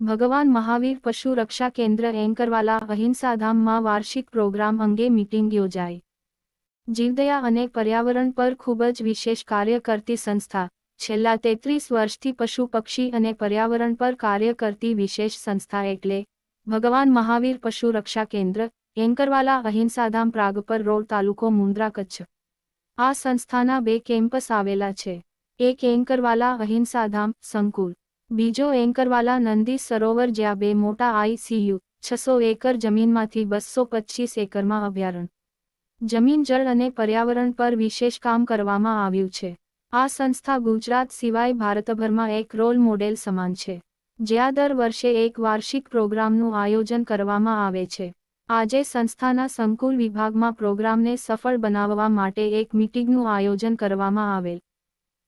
ભગવાન મહાવીર પશુ રક્ષા કેન્દ્ર એન્કરવાલા અહિંસાધામમાં વાર્ષિક પ્રોગ્રામ અંગે મીટિંગ યોજાઈ. જીવદયા અને પર્યાવરણ પર ખૂબ જ વિશેષ કાર્ય કરતી સંસ્થા, છેલ્લા તેત્રીસ વર્ષથી પશુ પક્ષી અને પર્યાવરણ પર કાર્ય કરતી વિશેષ સંસ્થા એટલે ભગવાન મહાવીર પશુ રક્ષા કેન્દ્ર એન્કરવાલા અહિંસાધામ પ્રાગપર રોડ તાલુકો મુન્દ્રા કચ્છ આ સંસ્થાના બે કેમ્પસ આવેલા છે એક એન્કરવાલા અહિંસાધામ સંકુલ બીજો એન્કરવાલા નંદી સરોવર જ્યાં બે મોટા આઈસીયુ છસો એકર જમીનમાંથી બસો પચીસ એકરમાં અભયારણ્ય જમીન જળ અને પર્યાવરણ પર વિશેષ કામ કરવામાં આવ્યું છે આ સંસ્થા ગુજરાત સિવાય ભારતભરમાં એક રોલ મોડેલ સમાન છે જ્યાં દર વર્ષે એક વાર્ષિક પ્રોગ્રામનું આયોજન કરવામાં આવે છે આજે સંસ્થાના સંકુલ વિભાગમાં પ્રોગ્રામને સફળ બનાવવા માટે એક મીટિંગનું આયોજન કરવામાં આવેલ.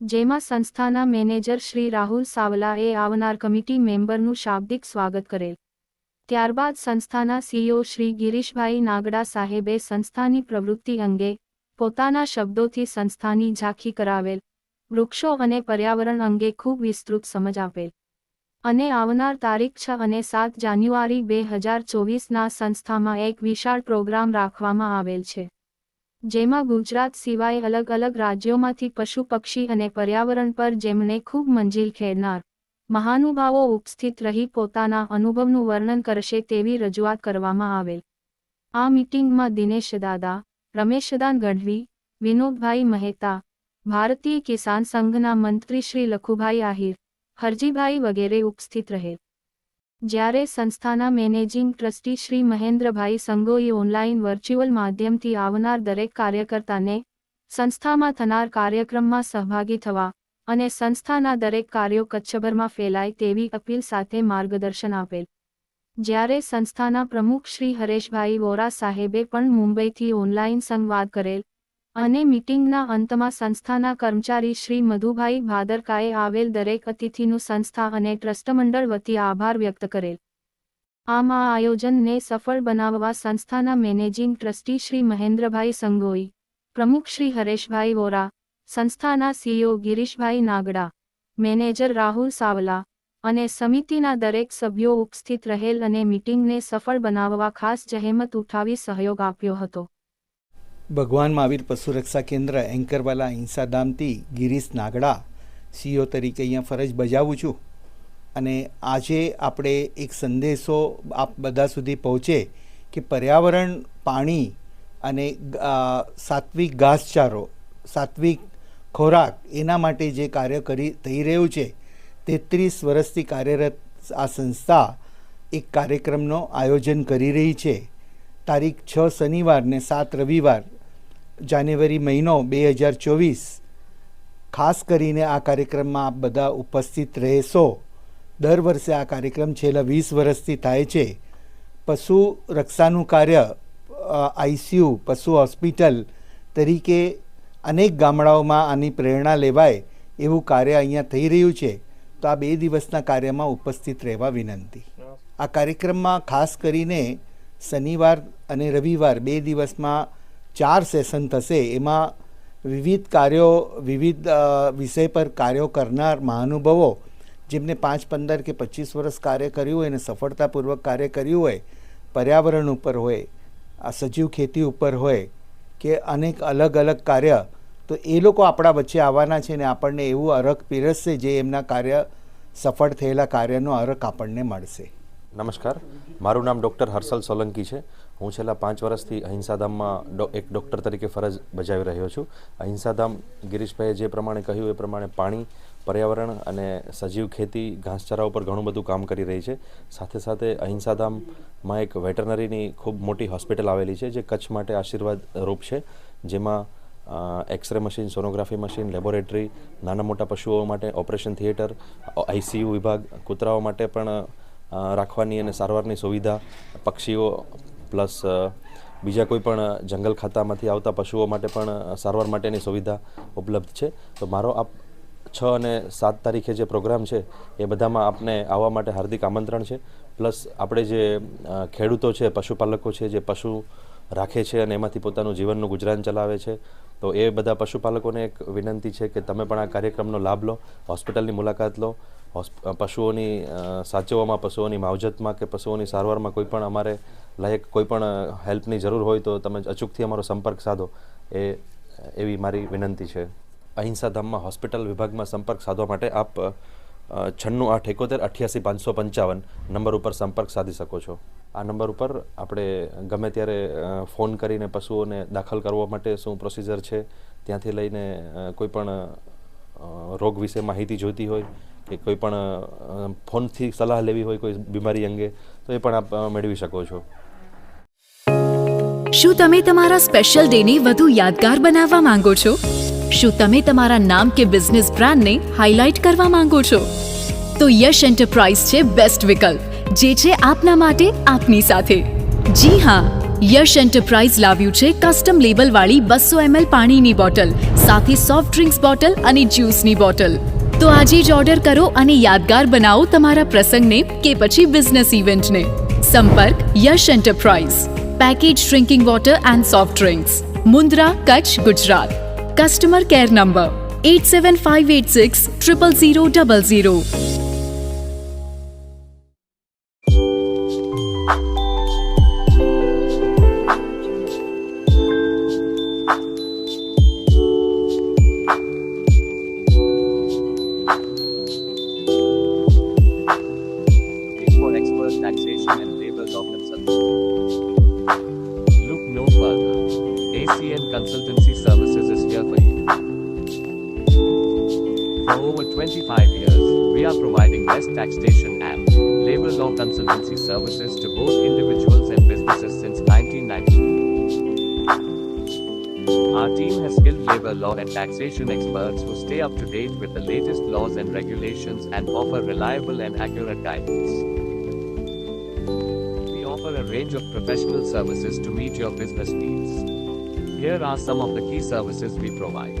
જેમાં સંસ્થાના મેનેજર શ્રી રાહુલ સાવલાએ આવનાર કમિટી મેમ્બરનું શાબ્દિક સ્વાગત કરેલ. ત્યારબાદ સંસ્થાના સીઈઓ શ્રી ગિરીશભાઈ નાગડા સાહેબે સંસ્થાની પ્રવૃત્તિ અંગે પોતાના શબ્દોથી સંસ્થાની ઝાંખી કરાવેલ. વૃક્ષો અને પર્યાવરણ અંગે ખૂબ વિસ્તૃત સમજ આપેલ. અને આવનાર તારીખ છ અને સાત જાન્યુઆરી બે હજાર ચોવીસના સંસ્થામાં એક વિશાળ પ્રોગ્રામ રાખવામાં આવેલ છે. જેમાં ગુજરાત સિવાય અલગ અલગ રાજ્યોમાંથી પશુ પક્ષી અને પર્યાવરણ પર જેમણે ખૂબ મંજિલ ખેડનાર મહાનુભાવો ઉપસ્થિત રહી પોતાના અનુભવનું વર્ણન કરશે તેવી રજૂઆત કરવામાં આવેલ. આ મિટિંગમાં દિનેશ દાદા, રમેશદાન ગઢવી, વિનોદભાઈ મહેતા, ભારતીય કિસાન સંઘના મંત્રી શ્રી લખુભાઈ આહિર હરજીભાઈ વગેરે ઉપસ્થિત રહેલ જ્યારે સંસ્થાના મેનેજિંગ ટ્રસ્ટી શ્રી મહેન્દ્રભાઈ સંઘોએ ઓનલાઈન વર્ચ્યુઅલ માધ્યમથી આવનાર દરેક કાર્યકર્તાને સંસ્થામાં થનાર કાર્યક્રમમાં સહભાગી થવા અને સંસ્થાના દરેક કાર્યો કચ્છભરમાં ફેલાય તેવી અપીલ સાથે માર્ગદર્શન આપેલ. જ્યારે સંસ્થાના પ્રમુખ શ્રી હરેશભાઈ વોરા સાહેબે પણ મુંબઈથી ઓનલાઈન સંવાદ કરેલ અને મીટિંગના અંતમાં સંસ્થાના કર્મચારી શ્રી મધુભાઈ ભાદરકાએ આવેલ દરેક અતિથિનું સંસ્થા અને ટ્રસ્ટમંડળ વતી આભાર વ્યક્ત કરેલ. આમ આ આયોજનને સફળ બનાવવા સંસ્થાના મેનેજિંગ ટ્રસ્ટી શ્રી મહેન્દ્રભાઈ સંગોઈ, પ્રમુખ શ્રી હરેશભાઈ વોરા, સંસ્થાના સીઈઓ ગિરીશભાઈ નાગડા, મેનેજર રાહુલ સાવલા અને સમિતિના દરેક સભ્યો ઉપસ્થિત રહેલ અને મીટિંગને સફળ બનાવવા ખાસ જહેમત ઉઠાવી સહયોગ આપ્યો હતો. ભગવાન મહાવીર પશુ રક્ષા કેન્દ્ર એન્કરવાલા હિંસાધામથી ગિરીશ નાગડા, સીઓ તરીકે અહીંયા ફરજ બજાવું છું. અને આજે આપણે એક સંદેશો આપ બધા સુધી પહોંચે કે પર્યાવરણ, પાણી અને સાત્વિક ઘાસચારો, સાત્વિક ખોરાક એના માટે જે કાર્ય કરી, થઈ રહ્યું છે, તેત્રીસ વર્ષથી કાર્યરત આ સંસ્થા એક કાર્યક્રમનો આયોજન કરી રહી છે. તારીખ છ શનિવાર ને સાત રવિવાર જાન્યુઆરી મહિનો બે હજાર ચોવીસ. ખાસ કરીને આ કાર્યક્રમમાં આપ બધા ઉપસ્થિત રહેશો. દર વર્ષે આ કાર્યક્રમ છેલ્લા વીસ વર્ષથી થાય છે. પશુ રક્ષાનું કાર્ય આઈસીયુ પશુ હોસ્પિટલ તરીકે અનેક ગામડાઓમાં આની પ્રેરણા લેવાય એવું કાર્ય અહીંયા થઈ રહ્યું છે. તો આ બે દિવસના કાર્યમાં ઉપસ્થિત રહેવા વિનંતી. આ કાર્યક્રમમાં ખાસ કરીને શનિવાર અને રવિવાર બે દિવસમાં ચાર સેશન થશે. એમાં વિવિધ કાર્યો, વિવિધ વિષય પર કાર્યો કરનાર મહાનુભાવો, જેમને પાંચ, પંદર કે પચીસ વર્ષ કાર્ય કર્યું હોય અને સફળતાપૂર્વક કાર્ય કર્યું હોય, પર્યાવરણ ઉપર હોય, આ સજીવ ખેતી ઉપર હોય કે અનેક અલગ અલગ કાર્ય, તો એ લોકો આપણા વચ્ચે આવવાના છે ને આપણને એવું અરખ પીરસશે જે એમના કાર્ય, સફળ થયેલા કાર્યનો અરખ આપણને મળશે. નમસ્કાર. મારું નામ ડૉક્ટર હર્ષલ સોલંકી છે. હું છેલ્લા પાંચ વર્ષથી અહિંસાધામમાં એક ડૉક્ટર તરીકે ફરજ બજાવી રહ્યો છું. અહિંસાધામ ગિરીશભાઈએ જે પ્રમાણે કહ્યું એ પ્રમાણે પાણી, પર્યાવરણ અને સજીવ ખેતી ઘાસચારા ઉપર ઘણું બધું કામ કરી રહી છે. સાથે સાથે અહિંસાધામમાં એક વેટરનરીની ખૂબ મોટી હોસ્પિટલ આવેલી છે, જે કચ્છ માટે આશીર્વાદ રૂપ છે. જેમાં X ray machine, sonography machine, laboratory, નાના મોટા પશુઓ માટે ઓપરેશન થિયેટર આઈસીયુ વિભાગ, કૂતરાઓ માટે પણ રાખવાની અને સારવારની સુવિધા, પક્ષીઓ પ્લસ બીજા કોઈ પણ જંગલ ખાતામાંથી આવતા પશુઓ માટે પણ સારવાર માટેની સુવિધા ઉપલબ્ધ છે. તો મારો આપ છ અને સાત તારીખે જે પ્રોગ્રામ છે, એ બધામાં આપને આવવા માટે હાર્દિક આમંત્રણ છે. પ્લસ આપણે જે ખેડૂતો છે, પશુપાલકો છે, જે પશુ રાખે છે અને એમાંથી પોતાનું જીવનનું ગુજરાન ચલાવે છે, તો એ બધા પશુપાલકોને એક વિનંતી છે કે તમે પણ આ કાર્યક્રમનો લાભ લો, હોસ્પિટલની મુલાકાત લો પશુઓની સાચવવામાં, પશુઓની માવજતમાં કે પશુઓની સારવારમાં કોઈ પણ અમારે લાયક કોઈ પણ હેલ્પની જરૂર હોય તો તમે અચૂકથી અમારો સંપર્ક સાધો. એ, એવી મારી વિનંતી છે. અહિંસા ધામમાં હોસ્પિટલ વિભાગમાં સંપર્ક સાધવા માટે આપ છન્નું આઠ એકોતેર અઠ્યાસી પાંચસો પંચાવન નંબર ઉપર સંપર્ક સાધી શકો છો. આ નંબર ઉપર આપણે ગમે ત્યારે ફોન કરીને પશુઓને દાખલ કરવા માટે શું પ્રોસિજર છે, ત્યાંથી લઈને કોઈ પણ રોગ વિશે માહિતી જોઈતી હોય કે કોઈ પણ ફોનથી સલાહ લેવી હોય કોઈ બીમારી અંગે, તો એ પણ આપ મેળવી શકો છો. શું તમે તમારા સ્પેશિયલ ડેને વધુ યાદગાર બનાવવા માંગો છો? શું તમે તમારા નામ કે બિઝનેસ બ્રાન્ડને હાઇલાઇટ કરવા માંગો છો? તો યશ એન્ટરપ્રાઇઝ છે બેસ્ટ વિકલ્પ, જે છે આપના માટે આપની સાથે. જી હા, યશ એન્ટરપ્રાઇઝ લાવ્યું છે કસ્ટમ લેબલવાળી બસો એમએલ પાણીની બોટલ સાથે સોફ્ટ ડ્રિંક્સ બોટલ અને જ્યુસની બોટલ તો આજે જ ઓર્ડર કરો અને યાદગાર બનાવો તમારા પ્રસંગને કે પછી બિઝનેસ ઇવેન્ટને સંપર્ક Yash enterprise package drinking water and soft drinks Mundra Kutch Gujarat customer care number eight seven five eight six triple zero double zero taxation and labor law consultancy services to both individuals and businesses since 1990. Our team has skilled labor law and taxation experts who stay up to date with the latest laws and regulations and offer reliable and accurate guidance. We offer a range of professional services to meet your business needs. Here are some of the key services we provide.